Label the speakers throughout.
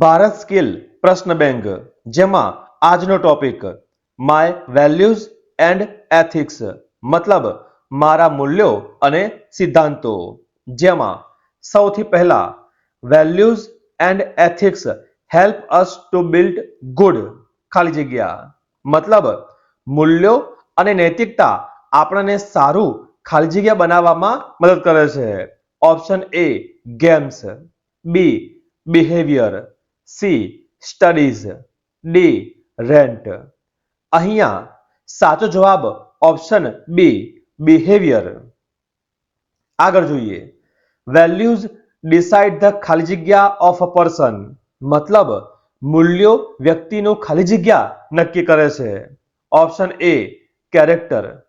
Speaker 1: Bharat skill પ્રશ્ન bank જેમાં આજનો topic, my values and ethics, મતલબ મારા મૂલ્યો અને સિદ્ધાંતો, જેમાં સૌથી પહેલા, values and ethics help us to build good, ખાલી જગ્યા, મતલબ મૂલ્યો અને નૈતિકતા આપણને સારું, ખાલી જગ્યા બનાવવામાં મદદ કરે છે. Option A, games. B, behaviour. C, studies. D, rent. અહીંયા સાચો જવાબ ઓપ્શન બી, બિહેવિયર. આગળ જોઈએ. વેલ્યુઝ ડિસાઇડ ધ ખાલી જગ્યા ઓફ અ પર્સન. મતલબ, મૂલ્યો વ્યક્તિનું ખાલી જગ્યા નક્કી કરે છે. Option A, character.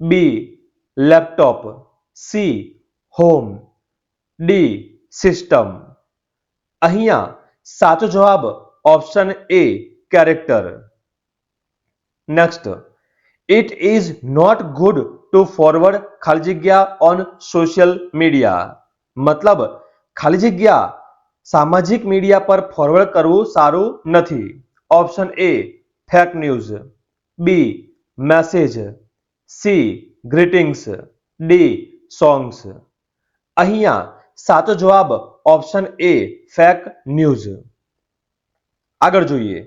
Speaker 1: B, laptop. C, home. D, system. અહીંયા સાચો જવાબ option A character next it is not good to forward ખાલી જગ્યા ઓન સોશિયલ મીડિયા મતલબ ખાલી જગ્યા સામાજિક મીડિયા પર ફોરવર્ડ કરવું સારું નથી option A fake news B message C greetings D songs અહીંયા સાચો જવાબ ઓપ્શન એ ફેક ન્યૂઝ આગળ જોઈએ.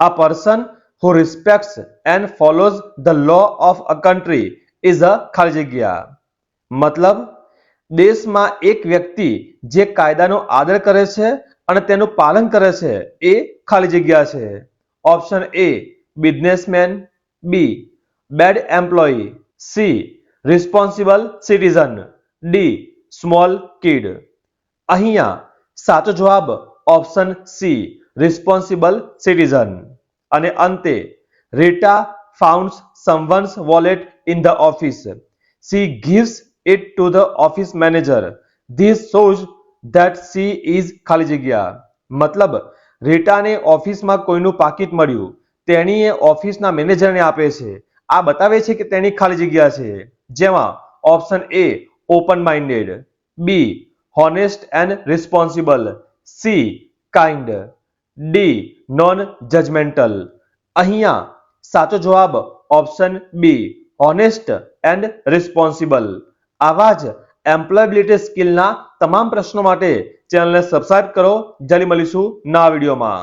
Speaker 1: A person who respects and follows the law of a country is a ખાલી જગ્યા. મતલબ, દેશમાં એક વ્યક્તિ જે કાયદાનો આદર કરે છે અને તેનું પાલન કરે છે, એ ખાલી જગ્યા છે. Option A businessman B bad employee C responsible citizen D small kid. અહીંયા સાચો જવાબ ઓપ્શન સી, રિસ્પોન્સિબલ સિટીઝન. અને અંતે, Rita founds someone's wallet in the office. She gives it to the office manager. This shows that she is ખાલી જગ્યા. મતલબ, રીટાને ઓફિસમાં કોઈનું પાકીટ મળ્યું. તેણીએ ઓફિસના મેનેજરને આપે છે. આ બતાવે છે કે તેની ખાલી જગ્યા છે. જેમાં option A open minded B honest and responsible C kind D non judgmental અહીંયા સાચો જવાબ option B honest and responsible આવા જ એમ્પ્લોયબિલિટી સ્કિલના તમામ પ્રશ્નો માટે ચેનલને સબસ્ક્રાઇબ કરો. જલ્દી મળીશું નવા વિડીયોમાં.